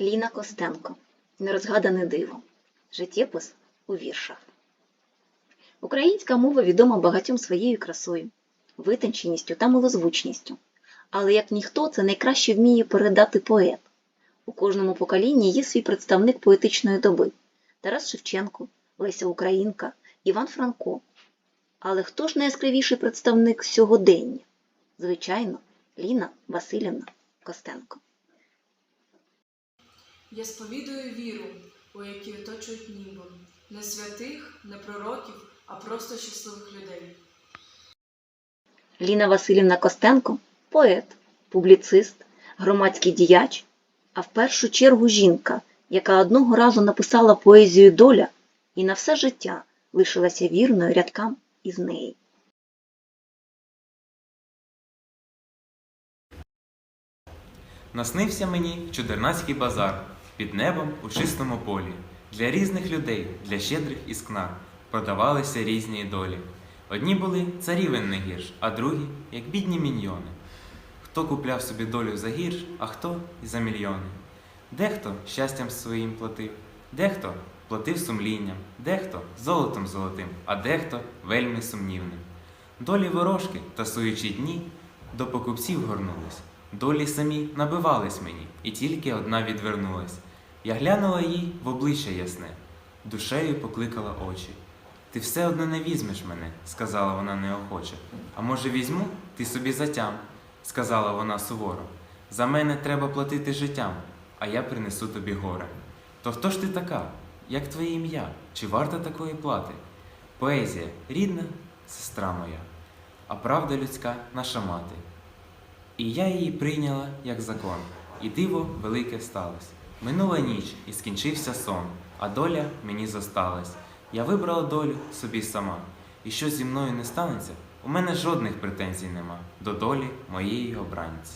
Ліна Костенко. Нерозгадане диво. Життєпис у віршах. Українська мова відома багатьом своєю красою, витонченістю та милозвучністю. Але як ніхто це найкраще вміє передати поет. У кожному поколінні є свій представник поетичної доби Тарас Шевченко, Леся Українка, Іван Франко. Але хто ж найяскравіший представник сьогодення? Звичайно, Ліна Васильівна Костенко. Я сповідую віру, у якій оточують небо. Не святих, не пророків, а просто щасливих людей. Ліна Васильівна Костенко поет, публіцист, громадський діяч, а в першу чергу жінка, яка одного разу написала поезію доля і на все життя лишилася вірною рядкам із неї. Наснився мені чудернацький базар під небом у чистому полі. Для різних людей, для щедрих і скнар продавалися різні долі. Одні були царівен не гірш, а другі, як бідні міньйони. Хто купляв собі долю за гірш, а хто і за мільйони. Дехто щастям своїм платив, дехто платив сумлінням, дехто золотом золотим, а дехто вельми сумнівним. Долі ворожки, тасуючи дні, до покупців горнулись. Долі самі набивались мені, і тільки одна відвернулась. Я глянула їй в обличчя ясне, душею покликала очі. Ти все одно не візьмеш мене, сказала вона неохоче. А може, візьму, ти собі затям, сказала вона суворо. За мене треба платити життям, а я принесу тобі горе. То хто ж ти така? Як твоє ім'я? Чи варта такої плати? Поезія, рідна сестра моя, а правда людська наша мати. І я її прийняла як закон, і диво велике сталося. Минула ніч і скінчився сон, а доля мені зосталась. Я вибрала долю собі сама, і що зі мною не станеться, у мене жодних претензій нема до долі моєї обранці.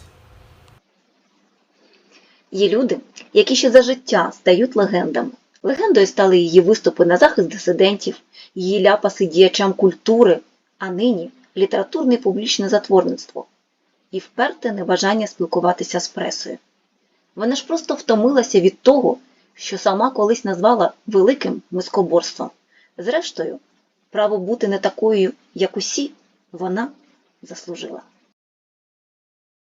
Є люди, які ще за життя стають легендами. Легендою стали її виступи на захист дисидентів, її ляпаси діячам культури, а нині літературне і публічне затворництво і вперте небажання спілкуватися з пресою. Вона ж просто втомилася від того, що сама колись назвала великим мискоборством. Зрештою, право бути не такою, як усі, вона заслужила.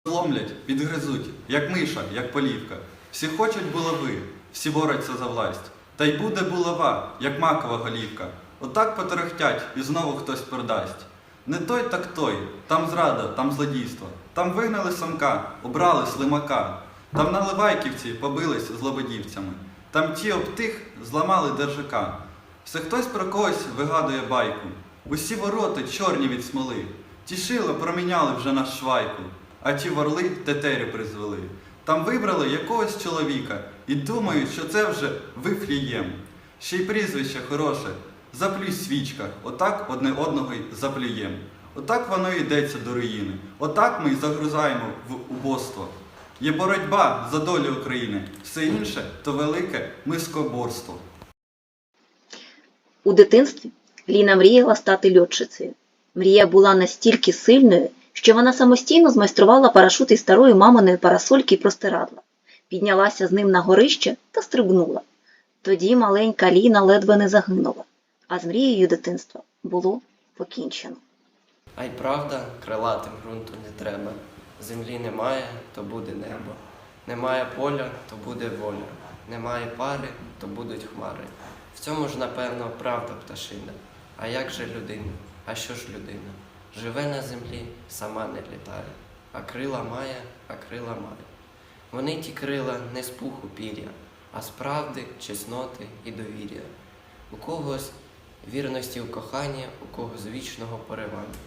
Зломлять, підгризуть, як миша, як полівка. Всі хочуть булави, всі борються за власть. Та й буде булава, як макова голівка. Отак поторохтять і знову хтось продасть. Не той, так той, там зрада, там злодійство. Там вигнали самка, обрали слимака. Там наливайківці побились з лободівцями. Там ті об тих зламали держака. Все хтось про когось вигадує байку. Усі вороти чорні від смоли. Ті шила проміняли вже на швайку, а ті ворли тетерю призвели. Там вибрали якогось чоловіка і думають, що це вже вифлієм. Ще й прізвище хороше. Заплюй свічка, отак одне одного й заплюєм. Отак воно йдеться до руїни. Отак ми й загрузаємо в убоство. Є боротьба за долю України, все інше то велике мискоборство. У дитинстві Ліна мріяла стати льотчицею. Мрія була настільки сильною, що вона самостійно змайструвала парашут із старої маминої парасольки і простирадла, піднялася з ним на горище та стрибнула. Тоді маленька Ліна ледве не загинула, а з мрією дитинства було покінчено. А й правда, крилатим ґрунту не треба. Землі немає, то буде небо. Немає поля, то буде воля. Немає пари, то будуть хмари. В цьому ж, напевно, правда пташина. А як же людина? А що ж людина? Живе на землі, сама не літає. А крила має, а крила має. Вони ті крила не з пуху пір'я, а з правди, чесноти і довір'я. У когось вірності в кохання, у когось вічного поривання,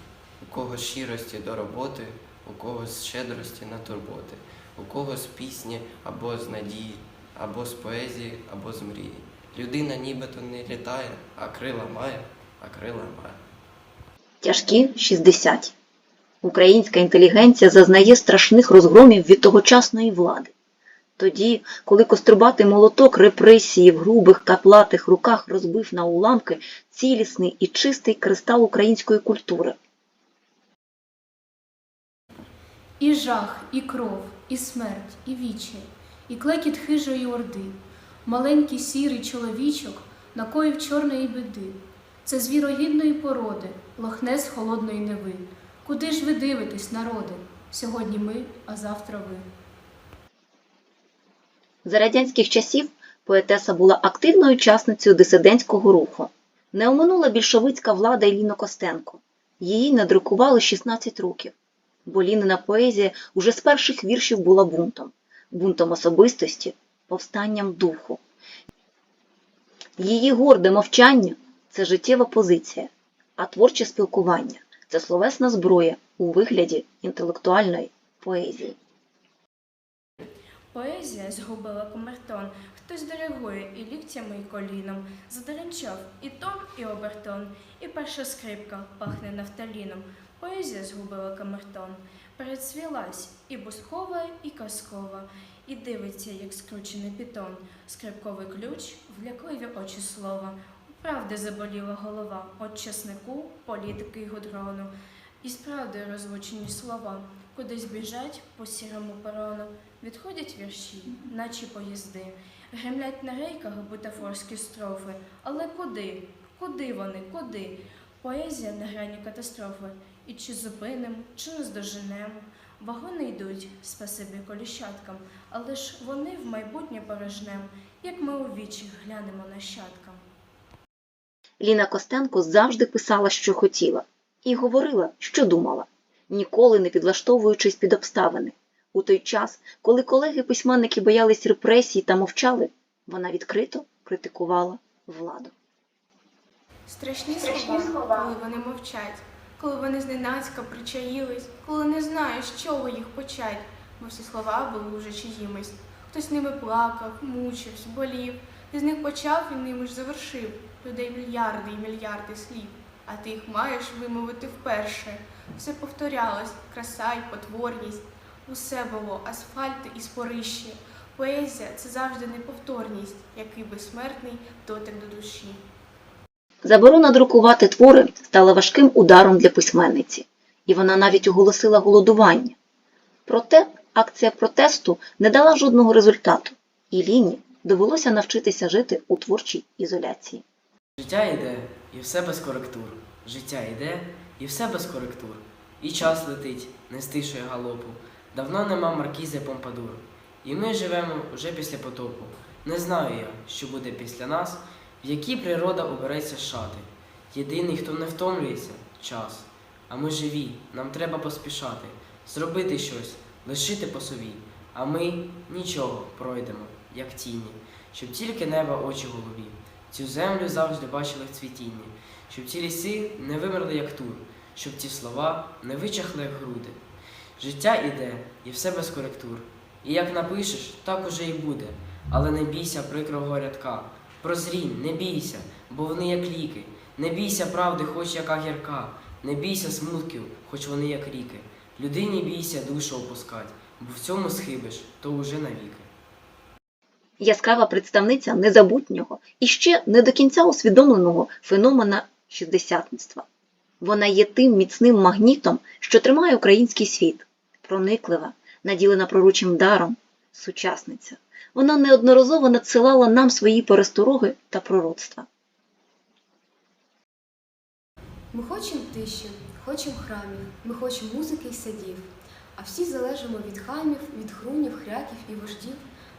у когось щирості до роботи, у когось щедрості на турботи, у когось пісні або з надії, або з поезії, або з мрії. Людина нібито не літає, а крила має, а крила має. Тяжкі 60. Українська інтелігенція зазнає страшних розгромів від тогочасної влади. Тоді, коли кострубатий молоток репресії в грубих каплатих руках розбив на уламки цілісний і чистий кристал української культури. І жах, і кров, і смерть, і вічі, і клекіт хижої орди. Маленький сірий чоловічок накоїв чорної біди. Це звірогідної породи, лохнес холодної неви. Куди ж ви дивитесь, народи? Сьогодні ми, а завтра ви. За радянських часів поетеса була активною учасницею дисидентського руху. Не оминула більшовицька влада і Костенко. Її надрукували 16 років, бо Лінина поезія уже з перших віршів була бунтом, бунтом особистості, повстанням духу. Її горде мовчання це життєва позиція, а творче спілкування це словесна зброя у вигляді інтелектуальної поезії. Поезія згубила комертон, хтось диригує і ліктями, і коліном. Задеренчав і тон, і обертон, і перша скрипка пахне нафталіном. Поезія згубила камертон, перецвілась і бускова, і казкова, і дивиться, як скручений пітон, скрипковий ключ, в лякливі очі слова. Правди заболіла голова, от чеснику, політики й гудрону. І справди розвучені слова, кудись біжать по сірому перону, відходять вірші, наче поїзди, гремлять на рейках бутафорські строфи. Але куди? Куди вони? Куди? Поезія на грані катастрофи. І чи зупинимо, чи наздоженемо? Вагони йдуть, спасибі коліщаткам, але ж вони в майбутнє порожнем, як ми у вічі глянемо нащадкам. Ліна Костенко завжди писала, що хотіла, і говорила, що думала, ніколи не підлаштовуючись під обставини. У той час, коли колеги-письменники боялись репресій та мовчали, вона відкрито критикувала владу. Страшні слова, коли вони мовчать, коли вони зненацька причаїлись, коли не знаєш, з чого їх почать, бо всі слова були уже чиїмись. Хтось ними плакав, мучився, болів, і з них почав і ними ж завершив. Людей мільярди і мільярди слів, а ти їх маєш вимовити вперше. Все повторялось, краса й потворність. Усе було асфальти і спорищі. Поезія це завжди неповторність, який безсмертний дотик до душі. Заборона друкувати твори стала важким ударом для письменниці, і вона навіть оголосила голодування. Проте акція протесту не дала жодного результату, і Ліні довелося навчитися жити у творчій ізоляції. Життя йде, і все без коректур. Життя йде, і все без коректур. І час летить, не стишує галопу. Давно нема маркізи Помпадур. І ми живемо уже після потопу. Не знаю я, що буде після нас, в які природа убереться шати. Єдиний, хто не втомлюється час. А ми живі, нам треба поспішати, зробити щось, лишити по собі. А ми нічого пройдемо, як тіні, щоб тільки неба очі голубі. Цю землю завжди бачили в цвітінні, щоб ці ліси не вимерли, як тур, щоб ті слова не вичахли, як груди. Життя іде, і все без коректур. І як напишеш, так уже і буде. Але не бійся прикрого рядка. Прозрінь, не бійся, бо вони як ліки. Не бійся правди, хоч яка гірка. Не бійся смутків, хоч вони як ріки. Людині бійся душу опускать, бо в цьому схибиш, то уже навіки. Яскрава представниця незабутнього і ще не до кінця усвідомленого феномена шістдесятництва. Вона є тим міцним магнітом, що тримає український світ, прониклива, наділена пророчим даром, сучасниця. Вона неодноразово надсилала нам свої перестороги та пророцтва. Ми хочемо тиші, хочемо храмів, ми хочемо музики й садів. А всі залежимо від хамів, від хрунів, хряків і вождів.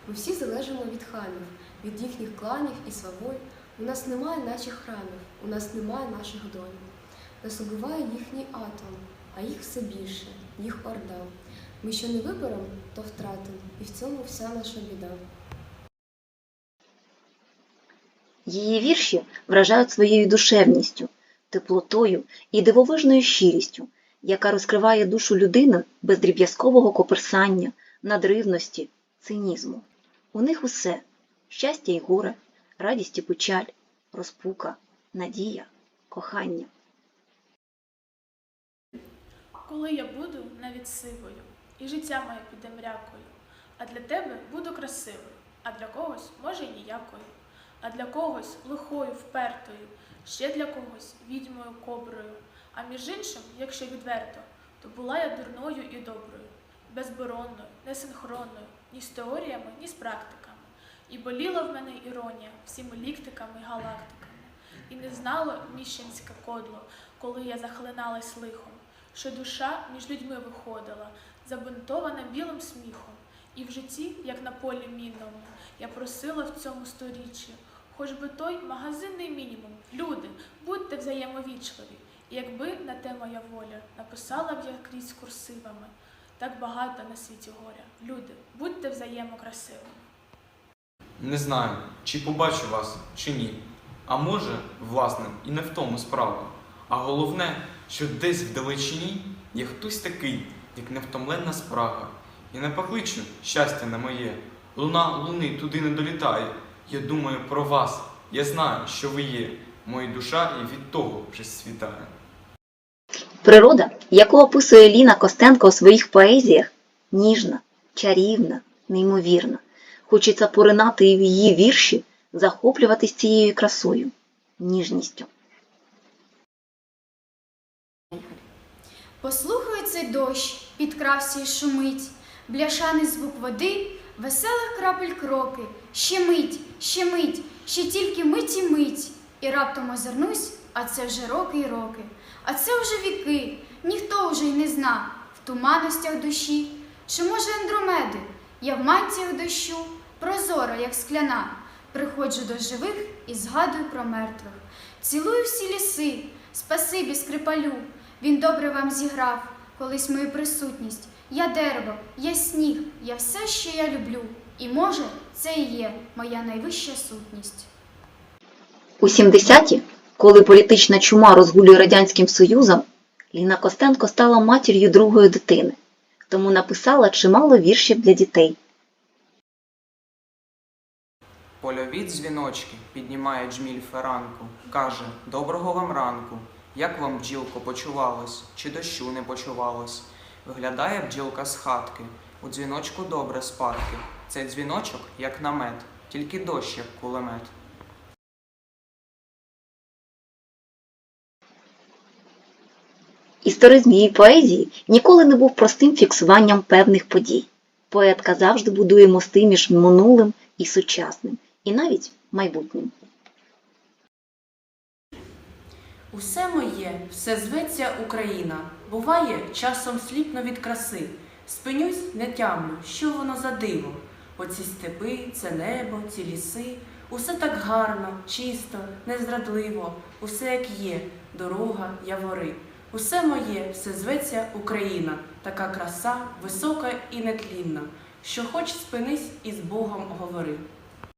Ми всі залежимо від хамів, від їхніх кланів і сваволь. У нас немає наших храмів, у нас немає наших доль. Нас убиває їхній атом, а їх все більше, їх орда. Ми що не виберемо, то втратимо, і в цьому вся наша біда. Її вірші вражають своєю душевністю, теплотою і дивовижною щирістю, яка розкриває душу людини без дріб'язкового коперсання, надривності, цинізму. У них усе щастя і горе, радість і печаль, розпука, надія, кохання. Коли я буду навіть сивою, і життя моє піде мрякою, а для тебе буду красивою, а для когось, може, ніякою, а для когось лихою, впертою, ще для когось відьмою коброю. А між іншим, якщо відверто, то була я дурною і доброю, безборонною, несинхронною, ні з теоріями, ні з практиками. І боліла в мене іронія всіми ліктиками і галактиками. І не знало міщенське кодло, коли я захлиналась лихом, що душа між людьми виходила, забинтована білим сміхом. І в житті, як на полі мінному, я просила в цьому сторіччі, хоч би той магазинний мінімум. Люди, будьте взаємовічливі. І якби на те моя воля, написала б я крізь курсивами. Так багато на світі горя. Люди, будьте взаємокрасивими. Не знаю, чи побачу вас, чи ні. А може, власне, і не в тому справа. А головне, що десь вдалечині є хтось такий, як невтомленна спрага. І не покличу щастя на моє. Луна луни туди не долітає. Я думаю про вас. Я знаю, що ви є. Моя душа і від того вже світає. Природа, яку описує Ліна Костенко у своїх поезіях, ніжна, чарівна, неймовірна. Хочеться поринати в її вірші, захоплюватись цією красою, ніжністю. Послухай цей дощ, підкрався й шумить, бляшаний звук води, веселих крапель кроки, ще мить, ще мить, ще тільки мить і мить. І раптом озирнусь, а це вже роки й роки, а це вже віки, ніхто вже й не зна в туманностях душі. Чи може Андромеди? Я в мантіях дощу, прозора, як скляна, приходжу до живих і згадую про мертвих. Цілую всі ліси, спасибі скрипалю. Він добре вам зіграв колись мою присутність. Я дерево, я сніг, я все, що я люблю. І може, це і є моя найвища сутність. У 70-ті, коли політична чума розгулює Радянським Союзом, Ліна Костенко стала матір'ю другої дитини, тому написала чимало віршів для дітей. Польові дзвіночки піднімає джміль феранку, каже Доброго вам ранку. Як вам, бджілко, почувалось, чи дощу не почувалось? Виглядає бджілка з хатки, у дзвіночку добре спадки. Цей дзвіночок, як намет, тільки дощ, як кулемет. Історизм її поезії ніколи не був простим фіксуванням певних подій. Поетка завжди будує мости між минулим і сучасним, і навіть майбутнім. Усе моє, все зветься Україна. Буває, часом сліпно від краси. Спинюсь, не тямлю, що воно за диво. Оці степи, це небо, ці ліси. Усе так гарно, чисто, незрадливо, усе як є, дорога, явори. Усе моє, все зветься Україна, така краса, висока і нетлінна, що хоч спинись і з Богом говори.